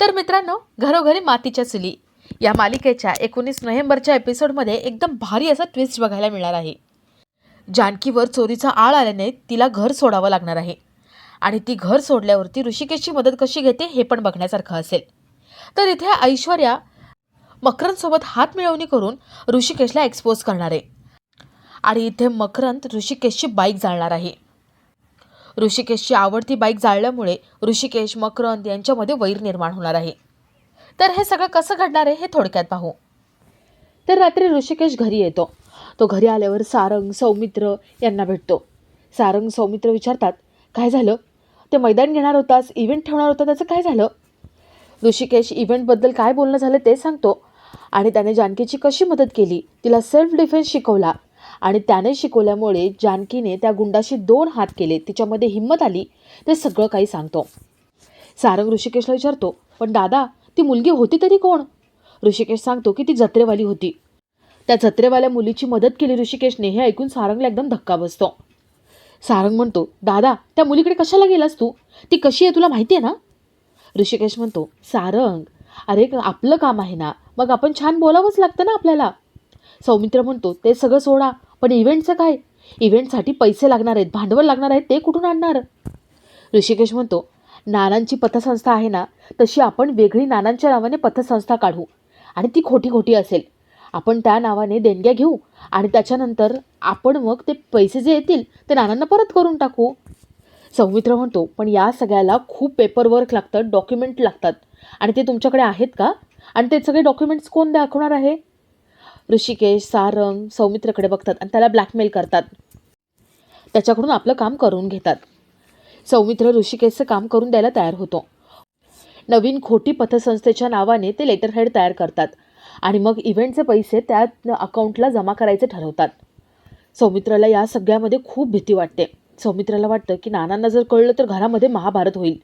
तर मित्रांनो घरोघरी मातीच्या चुली या मालिकेच्या एकोणीस नोव्हेंबरच्या एपिसोडमध्ये एकदम भारी असा ट्विस्ट बघायला मिळणार आहे. जानकीवर चोरीचा आळ आल्याने तिला घर सोडावं लागणार आहे. आणि ती घर सोडल्यावरती ऋषिकेशची मदत कशी घेते हे पण बघण्यासारखं असेल. तर इथे ऐश्वर्या मकरंदसोबत हात मिळवणी करून ऋषिकेशला एक्सपोज करणार आहे. आणि इथे मकरंद ऋषिकेशची बाईक जाळणार आहे. ऋषिकेशची आवडती बाईक जाळल्यामुळे ऋषिकेश मकरंद यांच्यामध्ये वैर निर्माण होणार आहे. तर हे सगळं कसं घडणार आहे हे थोडक्यात पाहू. तर रात्री ऋषिकेश घरी येतो. तो घरी आल्यावर सारंग सौमित्र यांना भेटतो. सारंग सौमित्र विचारतात काय झालं? ते मैदान घेणार होतास इव्हेंट ठेवणार होता त्याचं काय झालं? ऋषिकेश इव्हेंटबद्दल काय बोलणं झालं ते सांगतो आणि त्याने जानकीची कशी मदत केली तिला सेल्फ डिफेन्स शिकवला. आणि त्याने शिकवल्यामुळे जानकीने त्या गुंडाशी दोन हात केले. तिच्यामध्ये हिंमत आली ते सगळं काही सांगतो. सारंग ऋषिकेशला विचारतो पण दादा ती मुलगी होती तरी कोण? ऋषिकेश सांगतो की ती जत्रेवाली होती. त्या जत्रेवाल्या मुलीची मदत केली ऋषिकेशने हे ऐकून सारंगला एकदम धक्का बसतो. सारंग म्हणतो दादा त्या मुलीकडे कशाला गेलास तू? ती कशी आहे तुला माहिती आहे ना? ऋषिकेश म्हणतो सारंग अरे आपलं काम आहे ना. मग आपण छान बोलावंच लागतं ना आपल्याला. सौमित्र म्हणतो ते सगळं सोडा. पण इव्हेंटचं काय? इव्हेंटसाठी पैसे लागणार आहेत भांडवल लागणार आहेत ते कुठून आणणार? ऋषिकेश म्हणतो नानांची पतसंस्था आहे ना तशी आपण वेगळी नानांच्या नावाने पतसंस्था काढू. आणि ती खोटी खोटी असेल. आपण त्या नावाने देणग्या घेऊ आणि त्याच्यानंतर आपण मग ते पैसे जे येतील ते नानांना परत करून टाकू. सौमित्र म्हणतो पण या सगळ्याला खूप पेपरवर्क लागतं डॉक्युमेंट लागतात. आणि ते तुमच्याकडे आहेत का? आणि ते सगळे डॉक्युमेंट्स कोण दाखवणार आहे? ऋषिकेश सारंग सौमित्रकडे बघतात आणि त्याला ब्लॅकमेल करतात. त्याच्याकडून आपलं काम करून घेतात. सौमित्र ऋषिकेशचं काम करून द्यायला तयार होतो. नवीन खोटी पथसंस्थेच्या नावाने ते लेटर हेड तयार करतात आणि मग इव्हेंटचे पैसे त्या अकाउंटला जमा करायचे ठरवतात. सौमित्राला या सगळ्यामध्ये खूप भीती वाटते. सौमित्राला वाटतं की नानांना जर कळलं तर घरामध्ये महाभारत होईल.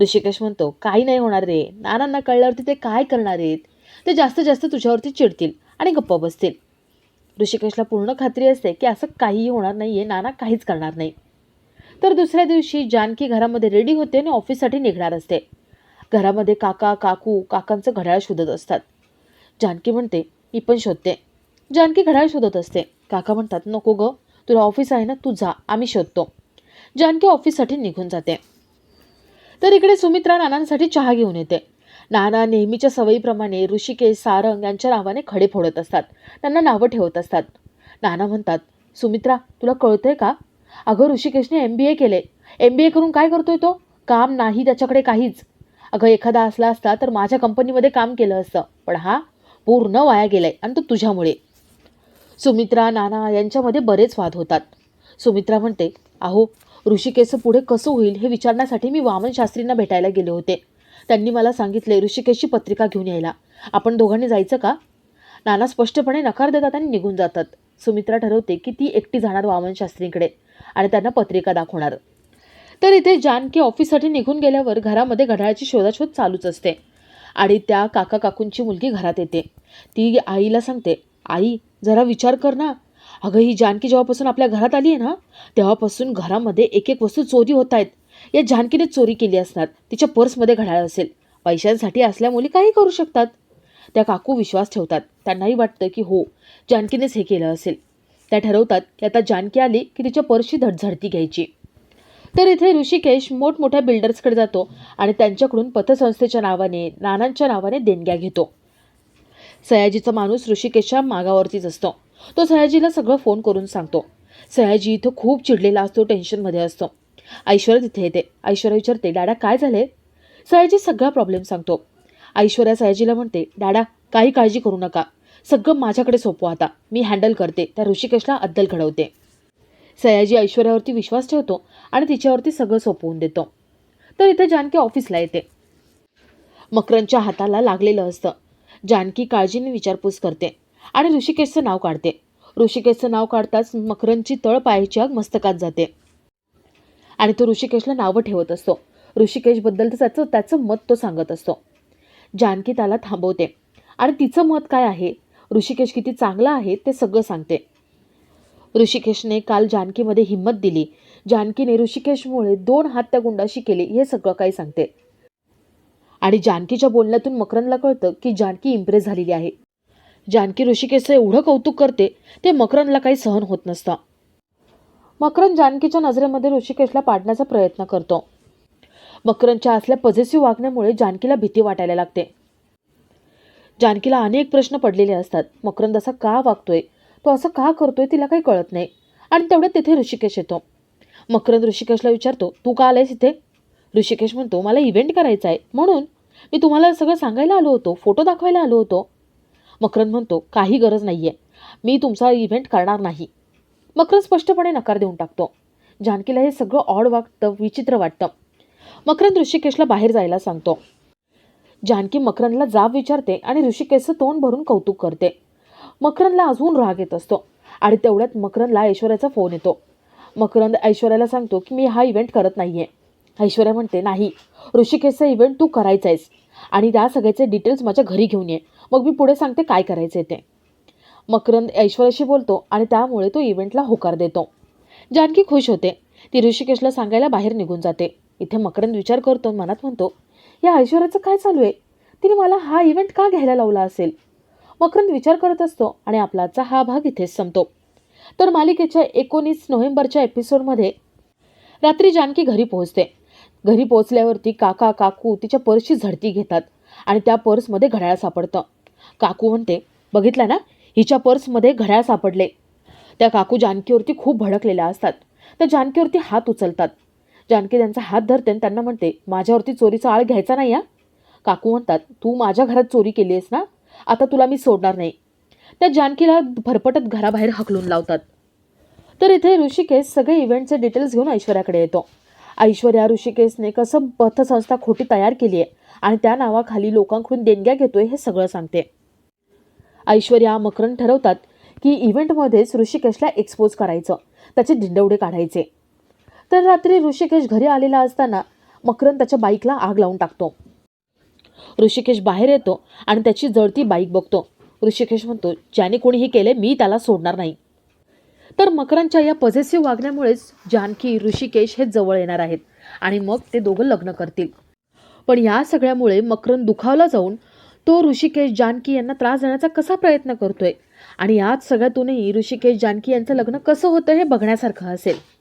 ऋषिकेश म्हणतो काही नाही होणार रे. नानांना कळल्यावरती ते काय करणार आहेत? ते जास्तीत जास्त तुझ्यावरती चिडतील. आणि गप्प बसतील. ऋषिकेशला पूर्ण खात्री असते की असं काहीही होणार नाही आहे नाना काहीच करणार नाही. तर दुसऱ्या दिवशी जानकी घरामध्ये रेडी होते आणि ऑफिससाठी निघणार असते. घरामध्ये काका काकू काकांचं घड्याळ शोधत असतात. जानकी म्हणते मी पण शोधते. जानकी घड्याळ शोधत असते. काका म्हणतात नको ग तुला ऑफिस आहे ना तू जा आम्ही शोधतो. जानकी ऑफिससाठी निघून जाते. तर इकडे सुमित्रा नानांसाठी चहा घेऊन येते. नाना नेहमीच्या सवयीप्रमाणे ऋषिकेश सारंग यांच्या नावाने खडे फोडत असतात. त्यांना नावं ठेवत असतात. नाना म्हणतात सुमित्रा तुला कळतंय का? अगं ऋषिकेशने एम बी ए केले एम बी ए करून काय करतोय तो? काम नाही त्याच्याकडे काहीच. अगं एखादा असला असता तर माझ्या कंपनीमध्ये काम केलं असतं. पण हा पूर्ण वाया गेलाय आणि तो तुझ्यामुळे. सुमित्रा नाना यांच्यामध्ये बरेच वाद होतात. सुमित्रा म्हणते अहो ऋषिकेशचं पुढे कसं होईल हे विचारण्यासाठी मी वामन शास्त्रींना भेटायला गेले होते. त्यांनी मला सांगितले ऋषिकेशची पत्रिका घेऊन यायला. आपण दोघांनी जायचं का? नाना स्पष्टपणे नकार देतात आणि निघून जातात. सुमित्रा ठरवते की ती एकटी जाणार वामनशास्त्रींकडे आणि त्यांना पत्रिका दाखवणार. तर इथे जानकी ऑफिससाठी निघून गेल्यावर घरामध्ये घड्याळाची शोधाशोध चालूच असते आणि त्या काका काकूंची मुलगी घरात येते. ती आईला सांगते आई जरा विचार कर ना. अगं ही जानकी जेव्हापासून आपल्या घरात आली आहे ना तेव्हापासून घरामध्ये एक एक वस्तू चोरी होत आहेत. या जानकीने चोरी केली असणार. तिच्या पर्समध्ये घड्याळ असेल. पैशांसाठी असल्या मुली काही करू शकतात. त्या काकू विश्वास ठेवतात. त्यांनाही वाटतं की हो जानकीनेच हे केलं असेल. त्या ठरवतात की आता जानकी आली की तिच्या पर्सची धडझडती घ्यायची. तर इथे ऋषिकेश मोठमोठ्या बिल्डर्सकडे जातो आणि त्यांच्याकडून पतसंस्थेच्या नावाने नानांच्या नावाने देणग्या घेतो. सयाजीचा माणूस ऋषिकेशच्या मागावरतीच असतो. तो सयाजीला सगळं फोन करून सांगतो. सयाजी इथं खूप चिडलेला असतो टेन्शनमध्ये असतो. ऐश्वर्या तिथे येते. ऐश्वर्या विचारते डॅडा काय झाले सयाजी सगळा प्रॉब्लेम सांगतो. ऐश्वर्या सयाजीला म्हणते डॅडा काही काळजी करू नका. सगळं माझ्याकडे सोपं आता. मी हँडल करते. त्या ऋषिकेशला अद्दल घडवते. सयाजी ऐश्वर्यावरती विश्वास ठेवतो आणि तिच्यावरती सगळं सोपवून देतो. तर इथे जानकी ऑफिसला येते. मकरंच्या हाताला लागलेलं असतं. जानकी काळजीने विचारपूस करते आणि ऋषिकेशचं नाव काढते. ऋषिकेशचं नाव काढताच मकरंदची तळ पायाची आग मस्तकात जाते. आणि तो ऋषिकेशला नावं ठेवत असतो. ऋषिकेशबद्दल तर त्याचं त्याचं मत तो सांगत असतो. जानकी त्याला थांबवते. आणि तिचं मत काय आहे? ऋषिकेश किती चांगला आहे ते सगळं सांगते. ऋषिकेशने काल जानकीमध्ये हिंमत दिली. जानकीने ऋषिकेशमुळे दोन हात त्या गुंडाशी केले हे सगळं काही सांगते. आणि जानकीच्या बोलण्यातून मकरंदला कळतं की जानकी इम्प्रेस झालेली आहे. जानकी ऋषिकेशचं एवढं कौतुक करते ते मकरनला काही सहन होत नसतं. मकरंद जानकीच्या नजरेमध्ये ऋषिकेशला पाडण्याचा प्रयत्न करतो. मकरंदच्या असल्या पॉझिटिव्ह वागण्यामुळे जानकीला भीती वाटायला लागते. जानकीला अनेक प्रश्न पडलेले असतात. मकरंद असा का वागतोय? तो असं का करतोय तिला काही कळत नाही. आणि तेवढ्यात तिथे ऋषिकेश येतो. मकरंद ऋषिकेशला विचारतो तू का आलायस इथे? ऋषिकेश म्हणतो मला इव्हेंट करायचा आहे. म्हणून मी तुम्हाला सगळं सांगायला आलो होतो. फोटो दाखवायला आलो होतो. मकरंद म्हणतो काही गरज नाही आहे मी तुमचा इव्हेंट करणार नाही. मकरंद स्पष्टपणे नकार देऊन टाकतो. जानकीला हे सगळं ऑड वाटतं विचित्र वाटतं. मकरंद ऋषिकेशला बाहेर जायला सांगतो. जानकी मकरंदला जाब विचारते आणि ऋषिकेशचं तोंड भरून कौतुक करते. मकरंदला अजून राग येत असतो आणि तेवढ्यात मकरंदला ऐश्वर्याचा फोन येतो. मकरंद ऐश्वर्याला सांगतो की मी हा इव्हेंट करत नाही आहे ऐश्वर्या म्हणते नाही ऋषिकेशचा इव्हेंट तू करायचा आहेस आणि त्या सगळ्याचे डिटेल्स माझ्या घरी घेऊन ये. मग मी पुढे सांगते काय करायचं ते. मकरंद ऐश्वर्याशी बोलतो आणि त्यामुळे तो इव्हेंटला होकार देतो. जानकी खुश होते. ती ऋषिकेशला सांगायला बाहेर निघून जाते. इथे मकरंद विचार करतो मनात म्हणतो या ऐश्वर्याचं काय चालू आहे? तिने मला हा इव्हेंट का घ्यायला लावला असेल? मकरंद विचार करत असतो आणि आपलाचा हा भाग इथेच संपतो. तर मालिकेच्या एकोणीस नोव्हेंबरच्या एपिसोडमध्ये रात्री जानकी घरी पोहोचते. घरी पोहोचल्यावरती काका काकू तिच्या पर्सची झडती घेतात आणि त्या पर्समध्ये घड्याळ सापडतं. काकू म्हणते बघितलं ना? हिच्या पर्समध्ये घड्याळ सापडले. त्या काकू जानकीवरती खूप भडकलेल्या असतात. त्या जानकीवरती हात उचलतात. जानकी त्यांचा हात धरते आणि त्यांना म्हणते माझ्यावरती चोरीचा आळ घ्यायचा नाही या काकू म्हणतात तू माझ्या घरात चोरी केली आहेस ना? आता तुला मी सोडणार नाही. त्या जानकीला भरपटत घराबाहेर हकलून लावतात. तर इथे ऋषिकेश सगळे इव्हेंटचे डिटेल्स घेऊन ऐश्वर्याकडे येतो. ऐश्वर्या ऋषिकेशने कसं पथसंस्था खोटी तयार केली आहे आणि त्या नावाखाली लोकांकडून देणग्या घेतोय हे सगळं सांगते. ऐश्वर्या मकरन ठरवतात की इव्हेंटमध्येच ऋषिकेशला एक्सपोज करायचं. त्याचे धिंडवडे काढायचे. तर रात्री ऋषिकेश घरी आलेला असताना मकरन त्याच्या बाईकला आग लावून टाकतो. ऋषिकेश बाहेर येतो आणि त्याची जळती बाईक बघतो. ऋषिकेश म्हणतो ज्याने कोणी हे केले मी त्याला सोडणार नाही. तर मकरांच्या या पझेसिव्ह वागण्यामुळेच जानकी ऋषिकेश हे जवळ येणार आहेत आणि मग ते दोघं लग्न करतील. पण या सगळ्यामुळे मकरन दुखावला जाऊन तो ऋषिकेश जानकी यांना त्रास देण्याचा कसा प्रयत्न करतोय? आणि याच सगळ्यातूनही ऋषिकेश जानकी यांचं लग्न कसं होतं हे बघण्यासारखं असेल.